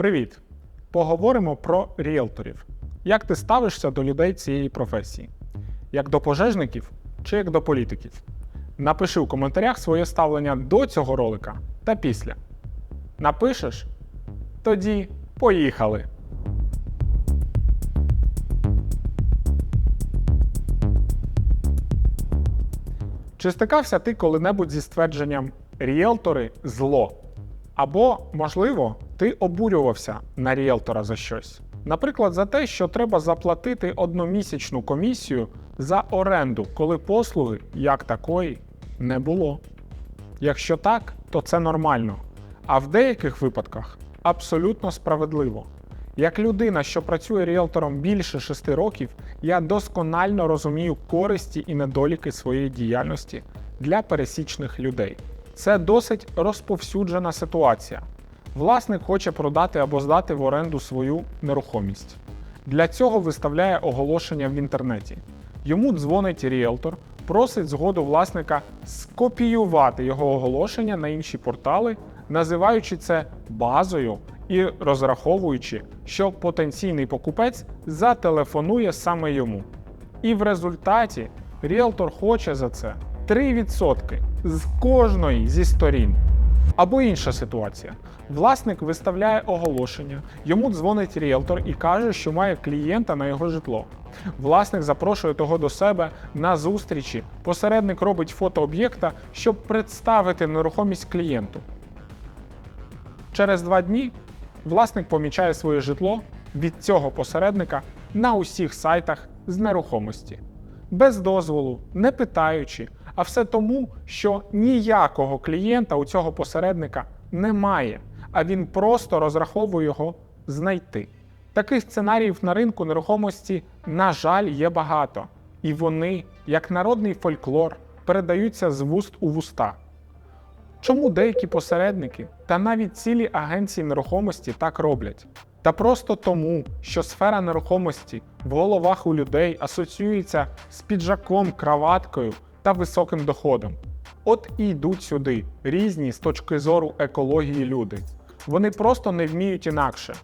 Привіт! Поговоримо про ріелторів. Як ти ставишся до людей цієї професії? Як до пожежників чи як до політиків? Напиши в коментарях своє ставлення до цього ролика та після. Напишеш? Тоді поїхали! Чи стикався ти коли-небудь зі ствердженням ріелтори зло? Або, можливо, ти обурювався на ріелтора за щось. Наприклад, за те, що треба заплатити одномісячну комісію за оренду, коли послуги як такої не було. Якщо так, то це нормально. А в деяких випадках абсолютно справедливо. Як людина, що працює ріелтором більше шести років, я досконально розумію користі і недоліки своєї діяльності для пересічних людей. Це досить розповсюджена ситуація. Власник хоче продати або здати в оренду свою нерухомість. Для цього виставляє оголошення в інтернеті. Йому дзвонить ріелтор, просить згоду власника скопіювати його оголошення на інші портали, називаючи це базою і розраховуючи, що потенційний покупець зателефонує саме йому. І в результаті ріелтор хоче за це 3% з кожної зі сторін. Або інша ситуація. Власник виставляє оголошення, йому дзвонить ріелтор і каже, що має клієнта на його житло. Власник запрошує того до себе на зустрічі. Посередник робить фото об'єкта, щоб представити нерухомість клієнту. Через два дні власник помічає своє житло від цього посередника на усіх сайтах з нерухомості. Без дозволу, не питаючи, а все тому, що ніякого клієнта у цього посередника немає, а він просто розраховує його знайти. Таких сценаріїв на ринку нерухомості, на жаль, є багато, і вони, як народний фольклор, передаються з вуст у вуста. Чому деякі посередники та навіть цілі агенції нерухомості так роблять? Та просто тому, що сфера нерухомості в головах у людей асоціюється з піджаком, краваткою та високим доходом. От і йдуть сюди різні з точки зору екології люди. Вони просто не вміють інакше.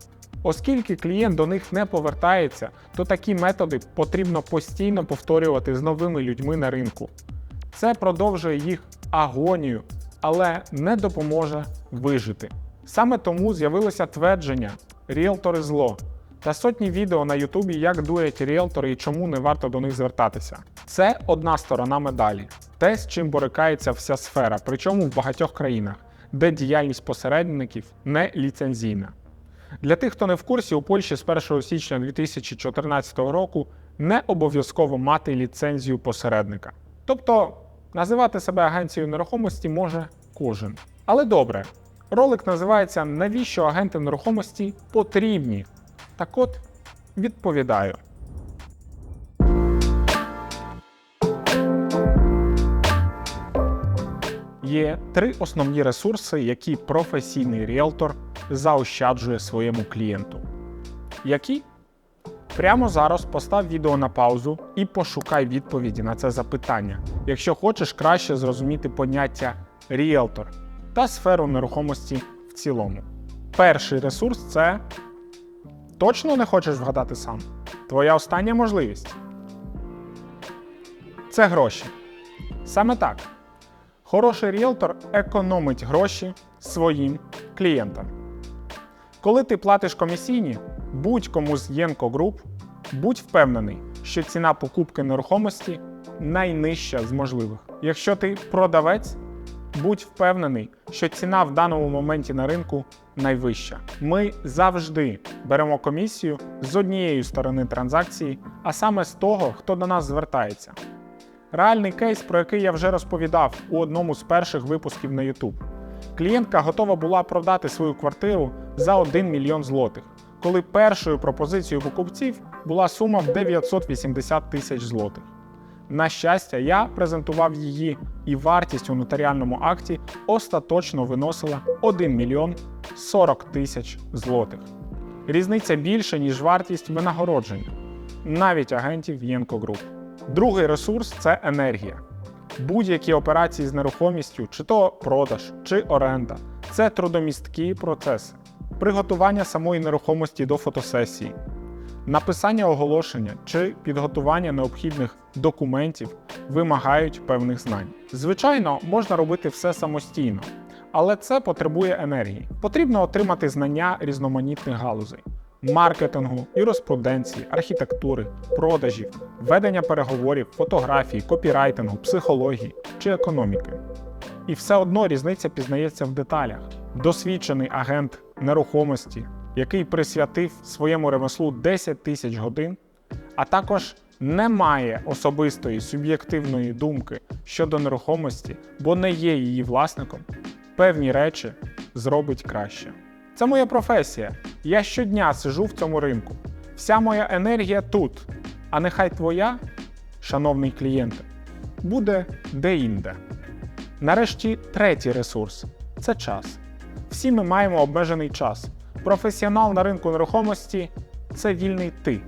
Оскільки клієнт до них не повертається, то такі методи потрібно постійно повторювати з новими людьми на ринку. Це продовжує їх агонію, але не допоможе вижити. Саме тому з'явилося твердження ріелтори зло та сотні відео на Ютубі, як дують ріелтори і чому не варто до них звертатися. Це одна сторона медалі, те, з чим борикається вся сфера, причому в багатьох країнах, де діяльність посередників не ліцензійна. Для тих, хто не в курсі, у Польщі з 1 січня 2014 року не обов'язково мати ліцензію посередника. Тобто називати себе агенцією нерухомості може кожен. Але добре, ролик називається Навіщо агенти нерухомості потрібні? Так от, відповідаю. Є три основні ресурси, які професійний ріелтор заощаджує своєму клієнту. Які? Прямо зараз постав відео на паузу і пошукай відповіді на це запитання, якщо хочеш краще зрозуміти поняття ріелтор та сферу нерухомості в цілому. Перший ресурс це точно не хочеш вгадати сам. Твоя остання можливість. Це гроші. Саме так. Хороший ріелтор економить гроші своїм клієнтам. Коли ти платиш комісійні, будь-кому з Єнко Груп, будь впевнений, що ціна покупки нерухомості найнижча з можливих. Якщо ти продавець, будь впевнений, що ціна в даному моменті на ринку найвища. Ми завжди беремо комісію з однієї сторони транзакції, а саме з того, хто до нас звертається. Реальний кейс, про який я вже розповідав у одному з перших випусків на YouTube. Клієнтка готова була продати свою квартиру за 1 мільйон злотих, коли першою пропозицією покупців була сума в 980 тисяч злотих. На щастя, я презентував її, і вартість у нотаріальному акті остаточно виносила 1 мільйон 40 тисяч злотих. Різниця більше, ніж вартість винагородження, навіть агентів Єнко Груп. Другий ресурс це енергія. Будь-які операції з нерухомістю, чи то продаж, чи оренда це трудомісткі процеси. приготування самої нерухомості до фотосесії, написання оголошення чи підготування необхідних документів вимагають певних знань. Звичайно, можна робити все самостійно, але це потребує енергії. Потрібно отримати знання різноманітних галузей. Маркетингу, юриспруденції, архітектури, продажів, ведення переговорів, фотографії, копірайтингу, психології чи економіки. І все одно різниця пізнається в деталях. Досвідчений агент нерухомості, який присвятив своєму ремеслу 10 тисяч годин, а також не має особистої суб'єктивної думки щодо нерухомості, бо не є її власником, певні речі зробить краще. Це моя професія. Я щодня сижу в цьому ринку. Вся моя енергія тут. А нехай твоя, шановний клієнте, буде де-інде. Нарешті третій ресурс це час. Всі ми маємо обмежений час. Професіонал на ринку нерухомості це вільний ти.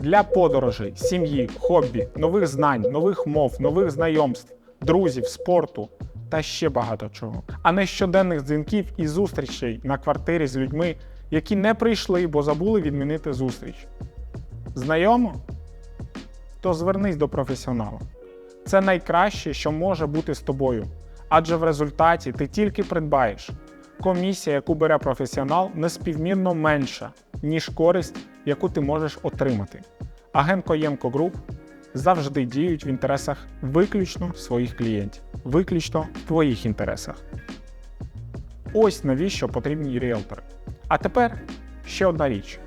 Для подорожей, сім'ї, хобі, нових знань, нових мов, нових знайомств, друзів, спорту та ще багато чого. А не щоденних дзвінків і зустрічей на квартирі з людьми, які не прийшли, бо забули відмінити зустріч. Знайомо? То звернись до професіонала. Це найкраще, що може бути з тобою, адже в результаті ти тільки придбаєш. Комісія, яку бере професіонал, неспівмірно менша, ніж користь, яку ти можеш отримати. Агент Коєнко Груп завжди діють в інтересах виключно своїх клієнтів, виключно в твоїх інтересах. Ось навіщо потрібні ріелтори. А тепер ще одна річ.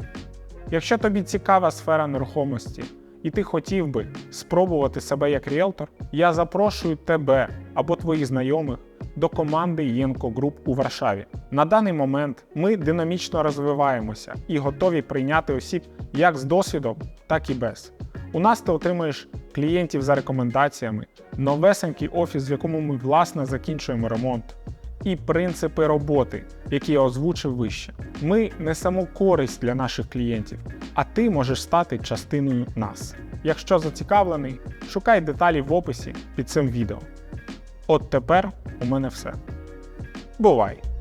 Якщо тобі цікава сфера нерухомості, і ти хотів би спробувати себе як ріелтор, я запрошую тебе або твоїх знайомих до команди Єнко Груп у Варшаві. На даний момент ми динамічно розвиваємося і готові прийняти осіб як з досвідом, так і без. У нас ти отримаєш клієнтів за рекомендаціями, новесенький офіс, в якому ми власне закінчуємо ремонт, і принципи роботи, які я озвучив вище. Ми несемо користь для наших клієнтів, а ти можеш стати частиною нас. Якщо зацікавлений, шукай деталі в описі під цим відео. От тепер у мене все. Бувай!